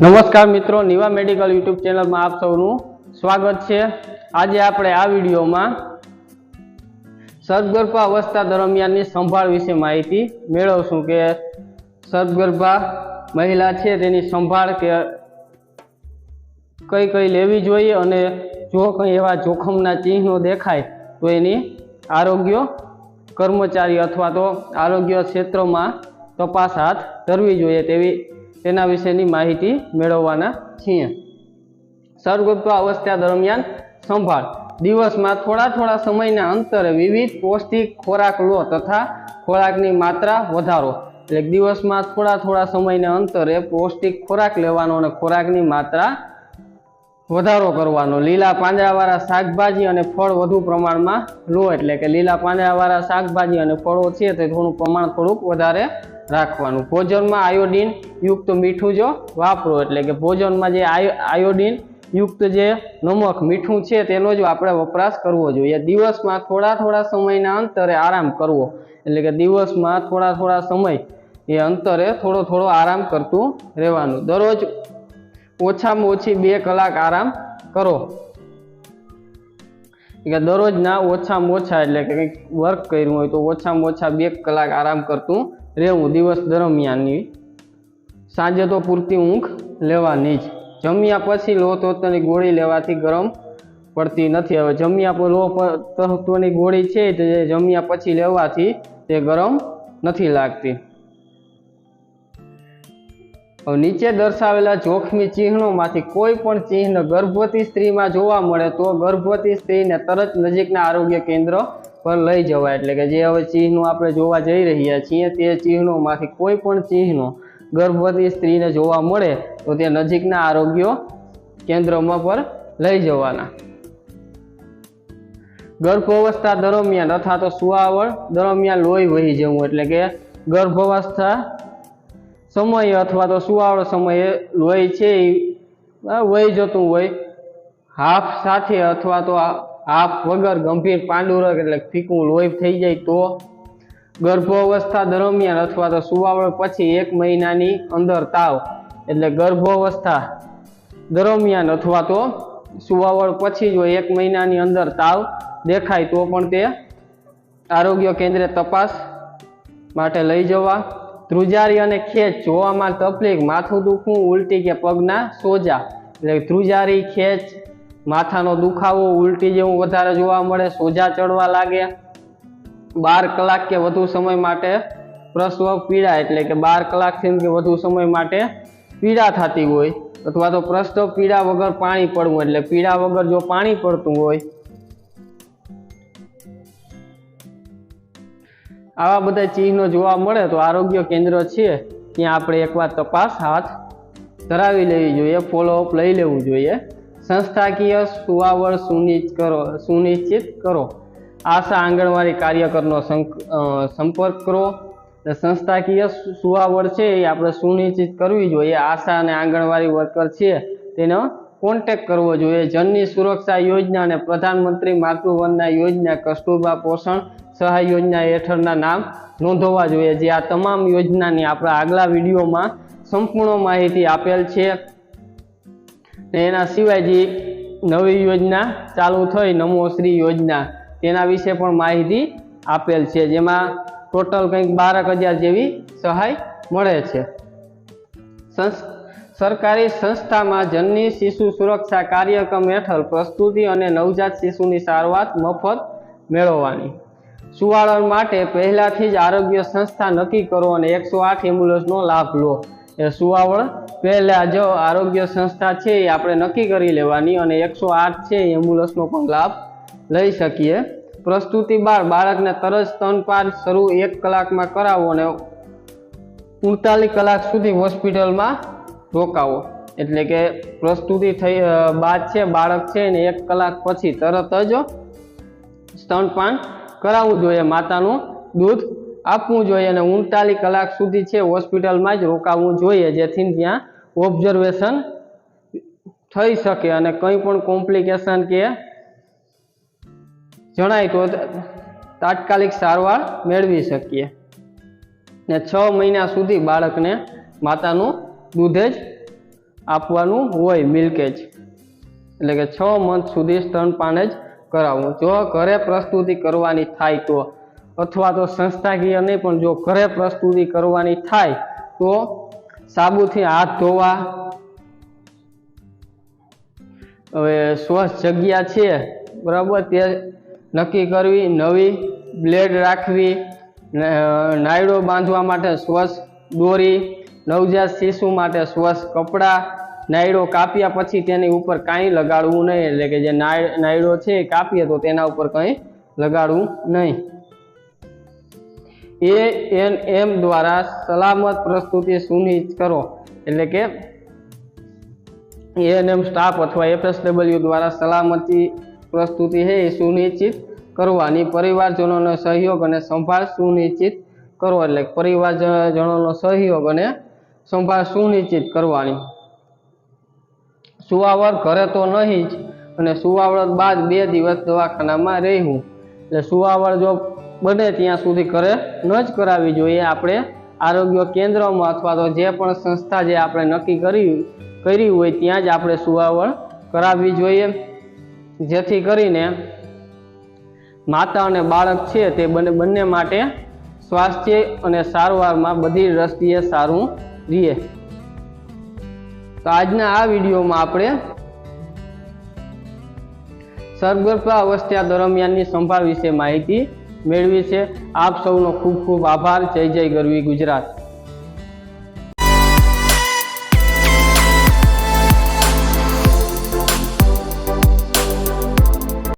નમસ્કાર મિત્રો, Niva medical YouTube ચેનલમાં આપ સૌનું સ્વાગત છે. આજે આપણે આ વિડીયોમાં સદગર્ભા અવસ્થા દરમિયાનની સંભાળ વિશે માહિતી મેળવશું કે સદગર્ભા મહિલા છે, તેની સંભાળ કે કઈ કઈ લેવી જોઈએ અને જો કંઈ એવા જોખમના ચિહ્નો દેખાય, તો એની આરોગ્ય કર્મચારી અથવા તો આરોગ્ય ક્ષેત્રમાં તપાસ હાથ ધરવી જોઈએ તેવી તેના વિશેની માહિતી મેળવવાના છીએ. સર્વગર્ભા અવસ્થા દરમિયાન સંભાળ. દિવસમાં થોડા થોડા સમયના અંતરે વિવિધ પૌષ્ટિક ખોરાક લો તથા ખોરાકની માત્રા વધારો. એટલે દિવસમાં થોડા થોડા સમયના અંતરે પૌષ્ટિક ખોરાક લેવાનો અને ખોરાકની માત્રા વધારો કરવાનો. લીલા પાંદડાવાળા શાકભાજી અને ફળ વધુ પ્રમાણમાં લો. એટલે કે લીલા પાંદડાવાળા શાકભાજી અને ફળો છે તે થોડું પ્રમાણ થોડુંક વધારે રાખવાનું. ભોજનમાં આયોડીન યુક્ત મીઠું જો વાપરો, એટલે કે ભોજનમાં જે આયો- આયોડીન યુક્ત જે નમક મીઠું છે તેનો જ આપણે વપરાશ કરવો જોઈએ. દિવસમાં થોડા થોડા સમયના અંતરે આરામ કરવો, એટલે કે દિવસમાં થોડા થોડા સમય એ અંતરે થોડો થોડો આરામ કરતું રહેવાનું. દરરોજ ઓછામાં ઓછી બે કલાક આરામ કરો. કે દરરોજના ઓછામાં ઓછા, એટલે કે કંઈક વર્ક કર્યું હોય તો ઓછામાં ઓછા બે કલાક આરામ કરતું રહેવું દિવસ દરમિયાનની. સાંજે તો પૂરતી ઊંઘ લેવાની જ. જમ્યા પછી લો તત્વની ગોળી લેવાથી ગરમ પડતી નથી. હવે જમ્યા લોહ તત્વની ગોળી છે તે જમ્યા પછી લેવાથી તે ગરમ નથી લાગતી. નીચે દર્શાવેલા જોખમી ચિહ્નોમાંથી કોઈ પણ ચિહ્ન ગર્ભવતી સ્ત્રીમાં જોવા મળે તો ગર્ભવતી સ્ત્રીને તરત નજીકના આરોગ્ય કેન્દ્ર પર લઈ જવાય. એટલે કે જે હવે ચિહ્નો આપણે જોવા જઈ રહ્યા છીએ, તે ચિહ્નોમાંથી કોઈ પણ ચિહ્નો ગર્ભવતી સ્ત્રીને જોવા મળે, તો તે નજીકના આરોગ્ય કેન્દ્રમાં પર લઈ જવાના. ગર્ભાવસ્થા દરમિયાન અથવા તો સુવાવળ દરમિયાન લોહી વહી જવું, એટલે કે ગર્ભાવસ્થા સમયે અથવા તો સુવાવડ સમયે લોહી છે એ વહી જતું હોય, હાફ સાથે અથવા તો આ હાફ વગર ગંભીર પાંડુરક એટલે ફીકું લોહી થઈ જાય તો ગર્ભાવસ્થા દરમિયાન અથવા તો સુવાવડ પછી એક મહિનાની અંદર તાવ એટલે ગર્ભાવસ્થા દરમિયાન અથવા તો સુવાવડ પછી જો એક મહિનાની અંદર તાવ દેખાય તો પણ તે આરોગ્ય કેન્દ્રે તપાસ માટે લઈ જવા. ધ્રુજારી અને ખેંચ જોવામાં તકલીફ, માથું દુખવું, ઉલટી કે પગના સોજા. એટલે ધ્રુજારી, ખેંચ માથાનો દુખાવો ઉલટી જેવું વધારે જોવા મળે, સોજા ચડવા લાગે. બાર કલાક કે વધુ સમય માટે પ્રસવ પીડા એટલે કે બાર કલાકથી કે વધુ સમય માટે પીડા થતી હોય અથવા તો પ્રસવ પીડા વગર પાણી પડવું એટલે પીડા વગર જો પાણી પડતું હોય. આવા બધા ચિહ્નો જોવા મળે તો આરોગ્ય કેન્દ્ર છે, ત્યાં આપણે એકવાર તપાસ હાથ ધરાવી લેવી જોઈએ ફોલોઅપ લઈ લેવું જોઈએ. સંસ્થાકીય સુવાવળ સુનિશ્ચિત કરો સુનિશ્ચિત કરો. આશા આંગણવાડી કાર્યકરનો સંપર્ક કરો. સંસ્થાકીય સુવાવળ છે એ આપણે સુનિશ્ચિત કરવી જોઈએ. આશા અને આંગણવાડી વર્કર છે તેનો કોન્ટેક કરવો જોઈએ. જનની સુરક્ષા યોજના અને પ્રધાનમંત્રી માતૃવંદના યોજના, કસ્તુરબા પોષણ સહાય યોજના હેઠળના નામ નોંધવા જોઈએ. જે આ તમામ યોજનાની આપણા આગલા વિડીયોમાં સંપૂર્ણ માહિતી આપેલ છે. ને એના સિવાય જે નવી યોજના ચાલુ થઈ નમોશ્રી યોજના, તેના વિશે પણ માહિતી આપેલ છે, જેમાં ટોટલ કંઈક બારક હજાર જેવી સહાય મળે છે. સરકારી સંસ્થામાં જનની શિશુ સુરક્ષા કાર્યક્રમ હેઠળ પ્રસ્તુતિ અને નવજાત શિશુની સારવાર મફત મેળવવાની. સુવાળન માટે પહેલાથી જ આરોગ્ય સંસ્થા નક્કી કરો અને એકસો આઠ એમ્બ્યુલન્સનો લાભ લો. એ સુવાવડ પહેલા જો આરોગ્ય સંસ્થા છે એ આપણે નક્કી કરી લેવાની અને એકસો આઠ છે એમ્બ્યુલન્સનો પણ લાભ લઈ શકીએ. પ્રસ્તુતિ બાર, બાળકને તરત સ્તનપાન શરૂ એક કલાકમાં કરાવો અને ઉડતાલીસ કલાક સુધી હોસ્પિટલમાં રોકાવો. એટલે કે પ્રસ્તુતિ થઈ બાદ છે, બાળક છે ને એક કલાક પછી તરત જ સ્તનપાન કરાવવું જોઈએ. માતાનું દૂધ આપવું જોઈએ અને ઉનતાલીસ કલાક સુધી છે હોસ્પિટલમાં જ રોકાવવું જોઈએ, જેથી ત્યાં ઓબ્ઝર્વેશન થઈ શકે અને કંઈ પણ કોમ્પ્લિકેશન કે જણાય તો તાત્કાલિક સારવાર મેળવી શકીએ. ને છ મહિના સુધી બાળકને માતાનું દૂધ જ આપવાનું હોય, મિલ્કેજ. એટલે કે છ મંથ સુધી સ્તનપાન જ કરાવવું. જો ઘરે પ્રસ્તુતિ કરવાની થાય તો અથવા તો સંસ્થાકીય નહીં, પણ જો ઘરે પ્રસ્તુતિ કરવાની થાય, તો સાબુથી હાથ ધોવા. હવે સ્વચ્છ જગ્યા છે, બરાબર? તે નક્કી કરવી, નવી બ્લેડ રાખવી નાયડો બાંધવા માટે સ્વચ્છ દોરી, નવજાત શિશુ માટે સ્વચ્છ કપડાં, નાયડો કાપ્યા પછી તેની ઉપર કાંઈ લગાડવું નહીં. એટલે કે જે નાય, નાયડો છે એ કાપીએ તો તેના ઉપર કંઈ લગાડવું નહીં. એ એન એમ દ્વારા સલામત પ્રસ્તુતિ સુનિશ્ચિત કરો. એટલે કે એએનએમ સ્ટાફ અથવા એફએસડબલ્યુ દ્વારા સલામતી પ્રસ્તુતિ છે એ સુનિશ્ચિત કરવાની. પરિવારજનોનો સહયોગ અને સંભાળ સુનિશ્ચિત કરો. એટલે પરિવારજનોનો સહયોગ અને સંભાળ સુનિશ્ચિત કરવાની. સુવાવર ઘરે તો નહીં જ, અને સુવાવડ બાદ બે દિવસ દવાખાનામાં રહેવું. એટલે સુવાવડ જો બને ત્યાં સુધી ઘરે ન જ કરાવવી જોઈએ. આપણે આરોગ્ય કેન્દ્રમાં અથવા તો જે પણ સંસ્થા જે આપણે નક્કી કરી કરી હોય ત્યાં જ આપણે સુવાવડ કરાવવી જોઈએ. જેથી કરીને માતા અને બાળક છે તે બંને બંને માટે સ્વાસ્થ્ય અને સારવારમાં બધી દ્રષ્ટિએ સારું રહીએ તો આજના આ વિડીયોમાં આપણે સગર્ભા અવસ્થા દરમિયાનની સંભાળ વિશે માહિતી મેળવી છે. આપ સૌનો ખૂબ ખૂબ આભાર. જય જય ગરવી ગુજરાત.